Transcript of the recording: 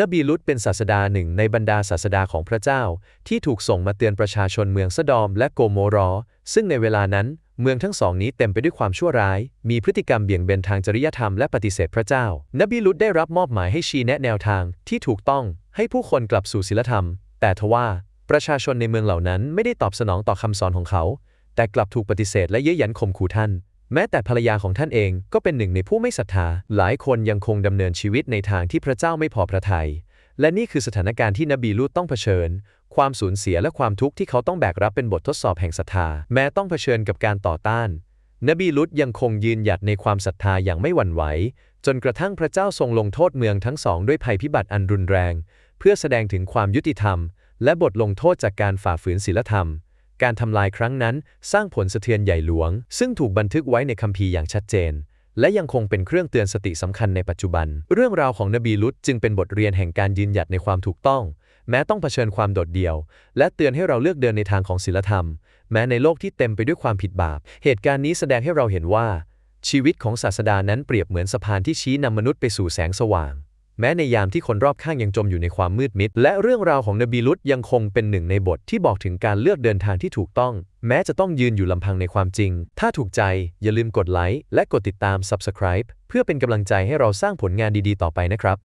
นบีลุตเป็นศาสดาหนึ่งในบรรดาศาสดาของพระเจ้า ที่ถูกส่งมาเตือนประชาชนเมืองซะดอมและโกโมรอ ซึ่งในเวลานั้น เมืองทั้งสองนี้เต็มไปด้วยความชั่วร้าย มีพฤติกรรมเบี่ยงเบนทางจริยธรรมและปฏิเสธพระเจ้า นบีลุตได้รับมอบหมายให้ชี้แนะแนวทางที่ถูกต้องให้ผู้คนกลับสู่ศีลธรรม แต่ทว่าประชาชนในเมืองเหล่านั้นไม่ได้ตอบสนองต่อคำสอนของเขา แต่กลับถูกปฏิเสธและเย้ยหยันข่มขู่ท่าน แม้แต่ภรรยาของท่านเองก็เป็นหนึ่งในผู้ไม่ศรัทธา หลายคนยังคงดำเนินชีวิตในทางที่พระเจ้าไม่พอพระทยัย และนี่คือสถานการณ์ที่นบีลูตต้องเผชิญ ความสูญเสียและความทุกข์ที่เขาต้องแบกรับเป็นบททดสอบแห่งศรัทธา แม้ต้องเผชิญกับการต่อต้าน นบีลุตยังคงยืนหยัดในความศรัทธาอย่างไม่หวั่นไหว จนกระทั่งพระเจ้าทรงลงโทษเมืองทั้งสองด้วยภัยพิบัติอันรุนแรง เพื่อแสดงถึงความยุติธรรม และบทลงโทษจากการฝ่าฝืนศีลธรรม การทำลายครั้งนั้นสร้างผลสะเทือนใหญ่หลวง ซึ่งถูกบันทึกไว้ในคัมภีร์อย่างชัดเจน และยังคงเป็นเครื่องเตือนสติสำคัญในปัจจุบัน เรื่องราวของนบีลุตจึงเป็นบทเรียนแห่งการยืนหยัดในความถูกต้อง แม้ต้องเผชิญความโดดเดี่ยว และเตือนให้เราเลือกเดินในทางของศีลธรรม แม้ในโลกที่เต็มไปด้วยความผิดบาป เหตุการณ์นี้แสดงให้เราเห็นว่า ชีวิตของศาสดานั้นเปรียบเหมือนสะพานที่ชี้นำมนุษย์ไปสู่แสงสว่าง แม้ในยามที่คนรอบข้างยังจมอยู่ในความมืดมิด และเรื่องราวของนบีลุตยังคงเป็นหนึ่งในบทที่บอกถึงการเลือกเดินทางที่ถูกต้อง แม้จะต้องยืนอยู่ลำพังในความจริง ถ้าถูกใจอย่าลืมกดไลค์และกดติดตาม Subscribe เพื่อเป็นกำลังใจให้เราสร้างผลงานดีๆ ต่อไปนะครับ